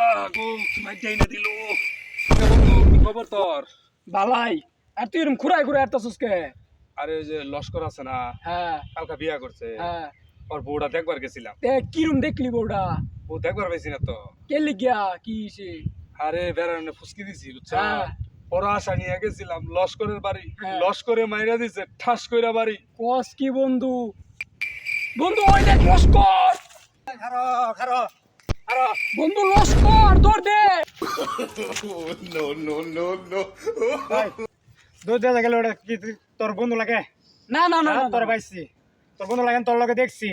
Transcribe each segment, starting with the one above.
আল্লাহ গো মাইটাই না দিল। কি খবর তোর? বালাই আর তুই এরকম খুঁড়াই খুঁড়াই আরতাছিস কে? আরে ওই যে লস্কর আছে না হ্যাঁ। কালকা বিয়া করছে। হ্যাঁ। ওর বউটা দেখবার গেছিলাম। তে কিরম দেখলি বউটা? ও দেখবার পাইছি না তো। কে লিগিয়া? কি সে আরে বেড়ানো ফুসকি দিছি বুঝছ? হ্যাঁ। আশা নিয়ে গেছিলাম লস্করের বাড়ি। লস্করে মাইরা দিছে ঠাস কইরা বাড়ি। কস কি বন্ধু? বন্ধু ওই দেখ লস্কর! খারো খারো। বন্ধু লস্কর দৌড় দে। দুধ দেওয়া গেল ওটা কি তোর বন্ধু লাগে? না না না হ্যাঁ, তোর না। পাইছি। তোর বন্ধু লাগে তোর লগে দেখছি।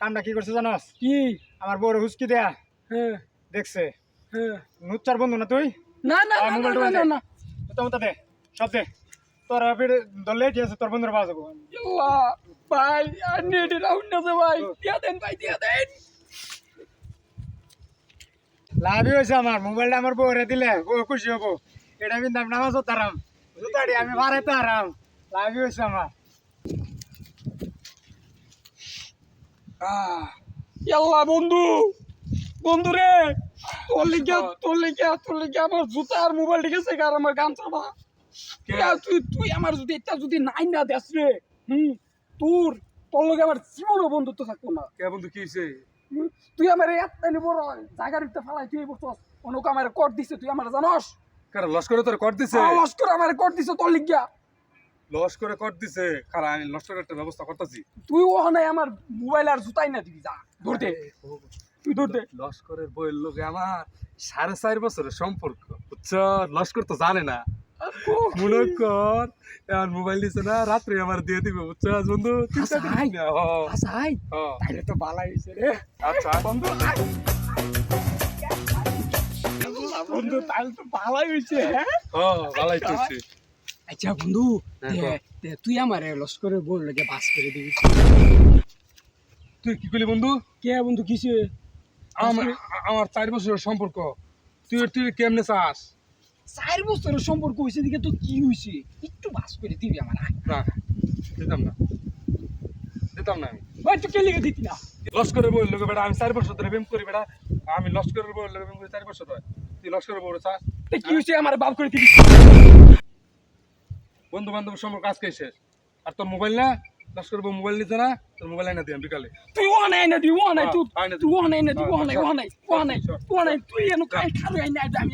কামটা কি করছে জানোস? কি? আমার বউরে হুসকি দেয়া। হ্যাঁ। দেখছে? হ্যাঁ। নুচ্চার বন্ধু না তুই? না না না, না না দে। না। তো মতো দে সব দে। তোর আপির দলে ঠিক আছে তোর বন্ধুর পাওয়া যাব ভাই আর নেট রাউন্ড না ভাই। দিয়া দেন ভাই দিয়া দেন। লাভই হয়েছে আমার মোবাইলটা আমার বউরে দিলে। বউ খুশি হব। এটা কিন্তু আমি নামাজ তারাম জুতাড়ি আমি বাড়াইতে আরাম লাভই হয়েছে আমার বন্ধু। বন্ধু রে তোর আমার জুতা আর মোবাইল ঠিক আছে আর আমার গান চাবা। কে? তুই তুই আমার যদি এটা যদি নাই না দেস রে হুম তোর তোর লগে আমার জীবনও বন্ধুত্ব থাকতো না। কে বন্ধু কি? তুই আমার এত বড় জায়গার ভিতরে ফালাই তুই বসছস অনেক আমার কর দিছে তুই আমার জানস? কারণ লস্করে তোর কর দিছে? লস্কর আমার কর দিছে তোর লিগিয়া। লস্করে কর দিছে? কারণ আমি লস্করের একটা ব্যবস্থা করতেছি। তুই ওখানে আমার মোবাইল আর জুতাই না দিবি যা। ধরতে তুই ধরতে লস্করের বইয়ের লোকে আমার সাড়ে চার বছরের সম্পর্ক বুঝছ? লস্কর তো জানে না। মনে কর এখন মোবাইল দিছে না রাত্রে আমার দিয়ে দিবে বুঝছ বন্ধু? চিন্তা করিস না, আসাই হ। তাইলে তো বালাই হইছে রে। আচ্ছা বন্ধু। বন্ধু তাহলে তো হয়েছে হ্যাঁ? হ ভালাই চলছে আচ্ছা বন্ধু হ্যাঁ, তুই আমার লস্করে বল লাগে বাস করে দিবি। তুই কি করলি বন্ধু? কে বন্ধু আমার আমার চার বছরের সম্পর্ক। তুই তুই কেমনে চাস? চার বছরের সম্পর্ক হয়েছে দিকে তো কি হয়েছে একটু বাস করে দিবি আমার না দিতাম না। দিতাম না আমি। ভাই তুই কে লিখে দিতি না? লস্করের বইয়ের লোকে বেটা আমি চার বছর ধরে প্রেম করি বেটা আমি লস্করের বইয়ের লোকে প্রেম করি চার বছর ধরে। তুই লস্করের চাস? তে কি হয়েছে আমার বাপ করে দিবি। বন্ধু বান্ধব সম্পর্ক আজকে শেষ। আর তোর মোবাইল না? লস্করের বউ মোবাইল নিতে না? তোর মোবাইল আইনা দিলাম বিকালে। তুই ও নাই না তুই ও নাই তুই হ্যাঁ, আয় না তুই ও নাই না তুই ও নাই ও হ্যাঁ, নাই ও নাই ও নাই তুই এনে কাই খারু আই না আমি